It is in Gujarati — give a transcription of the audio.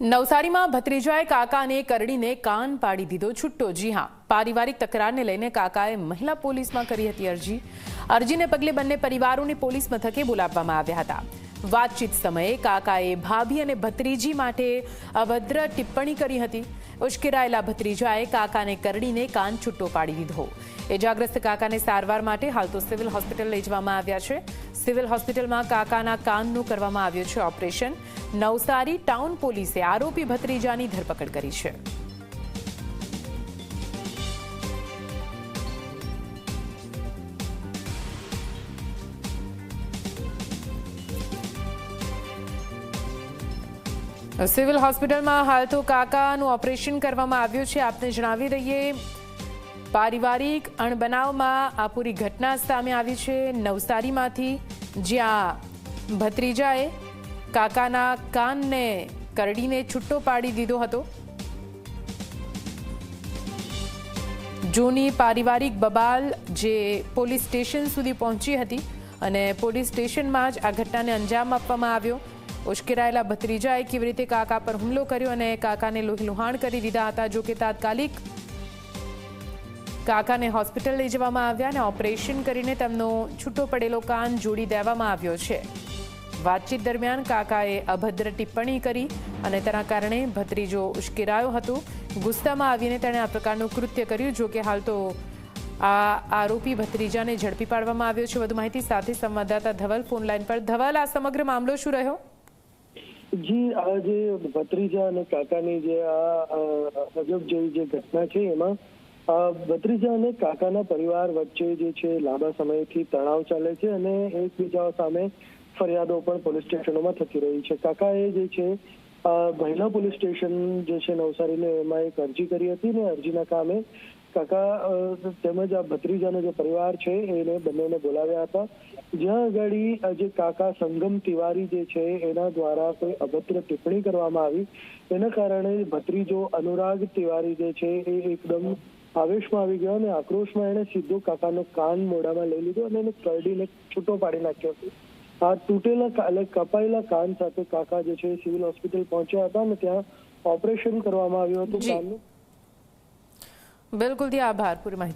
નવસારીમાં ભત્રીજાએ કાકાને કરડીને કાન પાડી દીધો છુટ્ટો. જી હા, પારિવારિક તકરારને લઈને કાકાએ મહિલા પોલીસમાં કરી હતી અરજી. અરજીને પગલે બંને પરિવારોને પોલીસ મથકે બોલાવવામાં આવ્યા હતા. વાતચીત સમયે કાકાએ ભાભી અને ભત્રીજી માટે અભદ્ર ટિપ્પણી કરી હતી. ઉશ્કેરાયેલા ભત્રીજાએ કાકાને કરડીને કાન છૂટો પાડી દીધો. ઇજાગ્રસ્ત કાકાને સારવાર માટે હાલ તો સિવિલ હોસ્પિટલ લઈ જવામાં આવ્યા છે. સિવિલ હોસ્પિટલમાં કાકાના કાનનું કરવામાં આવ્યું છે ઓપરેશન. નવસારી ટાઉન પોલીસે આરોપી ભત્રીજાની ધરપકડ કરી છે. સિવિલ હોસ્પિટલમાં હાલ તો કાકાનું ઓપરેશન કરવામાં આવ્યું છે, આપને જણાવી દઈએ. પારિવારિક અણબનાવમાં આ પૂરી ઘટના સામે આવી છે, નવસારીમાંથી, જ્યાં ભત્રીજાએ કાકાના કાનને કરડીને છૂટો પાડી દીધો હતો. જૂની પારિવારિક બબાલ જે પોલીસ સ્ટેશન સુધી પહોંચી હતી અને પોલીસ સ્ટેશનમાં જ આ ઘટનાને અંજામ આપવામાં આવ્યો. ઉશ્કેરાયેલા ભત્રીજાએ કેવી રીતે કાકા પર હુમલો કર્યો અને કાકાને લોહીલુહાણ કરી દીધા હતા? જો કે તાત્કાલિક કાકાને હોસ્પિટલ લઈ જવામાં આવ્યા અને ઓપરેશન કરીને તેમનો છૂટો પડેલો કાન જોડી દેવામાં આવ્યો છે. વાતચીત દરમિયાન કાકાએ અભદ્ર ટિપ્પણી કરી અને તેના કારણે ભત્રીજો ઉશ્કેરાયો હતો. ગુસ્સામાં આવીને તેણે આ પ્રકારનું કૃત્ય કર્યું, જો કે હાલ તો આ આરોપી ભત્રીજાને ઝડપી પાડવામાં આવ્યો છે. વધુ માહિતી સાથે સંવાદદાતા ધવલ ફોન લાઈન પર. ધવલ, આ સમગ્ર મામલો શું રહ્યો? જી, આ જે ભત્રીજા અને કાકાની જે આ અજબ જેવી જે ઘટના છે એમાં ભત્રીજા અને કાકાના પરિવાર વચ્ચે જે છે લાંબા સમયથી તણાવ ચાલે છે અને એકબીજા સામે ફરિયાદો પણ પોલીસ સ્ટેશનોમાં થતી રહી છે. કાકાએ જે છે મહિલા પોલીસ સ્ટેશન જે છે નવસારીને એમાં એક અરજી કરી હતી ને અરજીના કામે કાકા તેમજ આ ભત્રીજાનો જે પરિવાર છે એને બંનેને બોલાવ્યા હતા. જ્યાં આગળ જે કાકા સંગમ તિવારી જે છે એના દ્વારા કોઈ અભદ્ર ટિપ્પણી કરવામાં આવી. એના કારણે ભત્રીજો અનુરાગ તિવારી જે છે એ એકદમ આવેશમાં આવી ગયો અને આક્રોશમાં એને સીધો કાકાનો કાન મોઢામાં લઈ લીધો અને એને કરડીને છૂટો પાડી નાખ્યો. હતો આ તૂટેલા એટલે કપાયેલા કાન સાથે કાકા જે છે સિવિલ હોસ્પિટલ પહોંચ્યા હતા અને ત્યાં ઓપરેશન કરવામાં આવ્યું હતું કાનનું. બિલકુલથી આભાર પૂરી માહિતી